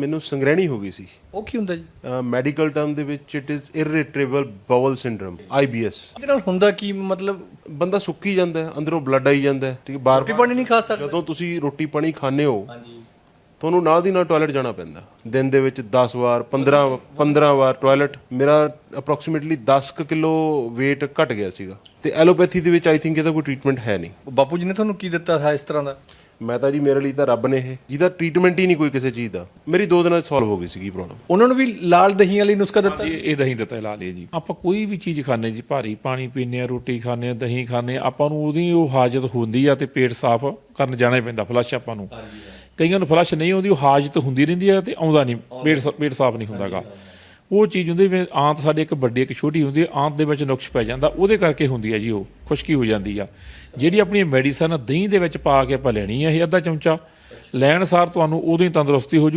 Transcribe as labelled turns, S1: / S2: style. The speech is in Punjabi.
S1: ਮੈਨੂੰ ਸੰਗ੍ਰਹਿਣੀ ਹੋ ਗਈ ਸੀ।
S2: ਉਹ ਕੀ ਹੁੰਦਾ ਜੀ?
S1: ਮੈਡੀਕਲ ਟਰਮ ਦੇ ਵਿੱਚ it is irritable bowel syndrome IBS
S2: ਇਹਦੇ ਨਾਲ ਹੁੰਦਾ ਕੀ ਮਤਲਬ?
S1: ਬੰਦਾ ਸੁੱਕੀ ਜਾਂਦਾ ਹੈ ਅੰਦਰੋਂ ਬਲੱਡ ਆਈ ਜਾਂਦਾ ਹੈ ਠੀਕ ਹੈ ਬਾਰ
S2: ਰੋਟੀ ਪਾਣੀ ਨਹੀਂ ਖਾ ਸਕਦਾ।
S1: ਜਦੋਂ ਤੁਸੀਂ ਰੋਟੀ ਪਾਣੀ ਖਾਂਦੇ ਹੋ
S2: ਹਾਂਜੀ।
S1: ਤੁਹਾਨੂੰ ਨਾਲ ਦੀ ਨਾਲ ਟਾਇਲਟ ਜਾਣਾ ਪੈਂਦਾ। ਦਿਨ ਦੇ ਵਿੱਚ 10 ਵਾਰ 15 15 ਵਾਰ ਟਾਇਲਟ ਮੇਰਾ ਅਪਰੋਕਸੀਮੇਟਲੀ 10 ਕਿਲੋ weight ਘਟ ਗਿਆ ਸੀਗਾ। ਤੇ ਐਲੋਪੈਥੀ ਦੇ ਵਿੱਚ ਆਈ ਥਿੰਕ ਇਹਦਾ ਕੋਈ ਟ੍ਰੀਟਮੈਂਟ ਹੈ ਨਹੀਂ।
S2: ਬਾਪੂ ਜੀ ਨੇ ਤੁਹਾਨੂੰ ਕੀ ਦਿੱਤਾ ਹੈ ਇਸ ਤਰ੍ਹਾਂ ਦਾ?
S1: ਮੈਂ ਤਾਂ ਜੀ ਮੇਰੇ ਲਈ ਤਾਂ ਰੱਬ ਨੇ ਇਹ ਜਿਹਦਾ ਟ੍ਰੀਟਮੈਂਟ ਹੀ ਨਹੀਂ ਕੋਈ ਕਿਸੇ ਚੀਜ਼ ਦਾ। ਮੇਰੀ ਦੋ ਦਿਨਾਂ 'ਚ ਸੋਲਵ ਹੋ ਗਈ ਸੀਗੀ ਪ੍ਰੋਬਲਮ
S2: ਉਹਨਾਂ ਨੂੰ ਵੀ ਲਾਲ ਦਹੀਂ ਵਾਲੀ ਨੁਸਖਾ ਦਿੱਤਾ?
S3: ਇਹ ਇਹ ਦਹੀਂ ਦਿੱਤਾ ਲਾ ਲਿਆ ਜੀ। ਆਪਾਂ ਕੋਈ ਵੀ ਚੀਜ਼ ਖਾਣੇ ਜੀ ਭਾਰੀ ਪਾਣੀ ਪੀਨੇ ਆ ਰੋਟੀ ਖਾਣੇ ਆ ਦਹੀਂ ਖਾਣੇ ਆ ਆਪਾਂ ਨੂੰ ਉਹਦੀ ਉਹ ਹਾਜਤ ਹੁੰਦੀ ਆ ਤੇ ਪੇਟ ਸਾਫ਼ ਕਰਨ ਜਾਣਾ ਹੀ ਪੈਂਦਾ ਫਲਸ਼ ਆਪਾਂ ਨੂੰ। ਕਈਆਂ ਨੂੰ ਫਲਸ਼ ਨਹੀਂ ਆਉਂਦੀ ਉਹ ਹਾਜਤ ਹੁੰਦੀ ਰਹਿੰਦੀ ਆ ਤੇ ਆਉਂਦਾ ਨਹੀਂ ਪੇਟ ਸ- ਪੇਟ ਸਾਫ਼ ਨਹੀਂ ਹੁੰਦਾਗਾ। ਉਹ ਚੀਜ਼ ਹੁੰਦੀ ਵੀ ਆਂਤ ਸਾਡੇ ਇੱਕ ਵੱਡੀ, ਇੱਕ ਛੋਟੀ ਹੁੰਦੀ ਹੈ ਆਂਤ ਦੇ ਵਿੱਚ ਨੁਕਸ ਪੈ ਜਾਂਦਾ, ਉਹਦੇ ਕਰਕੇ ਹੁੰਦੀ ਆ ਜੀ ਉਹ, ਖੁਸ਼ਕੀ ਹੋ ਜਾਂਦੀ ਆ। ਜਿਹੜੀ ਆਪਣੀ ਮੈਡੀਸਨ ਦਹੀਂ ਦੇ ਵਿੱਚ ਪਾ ਕੇ ਆਪਾਂ ਲੈਣੀ ਆ, ਇਹ ਅੱਧਾ ਚਮਚਾ, ਲੈਣ ਸਾਰ ਤੁਹਾਨੂੰ ਉਦੋਂ ਹੀ ਤੰਦਰੁਸਤੀ ਹੋ ਜੂ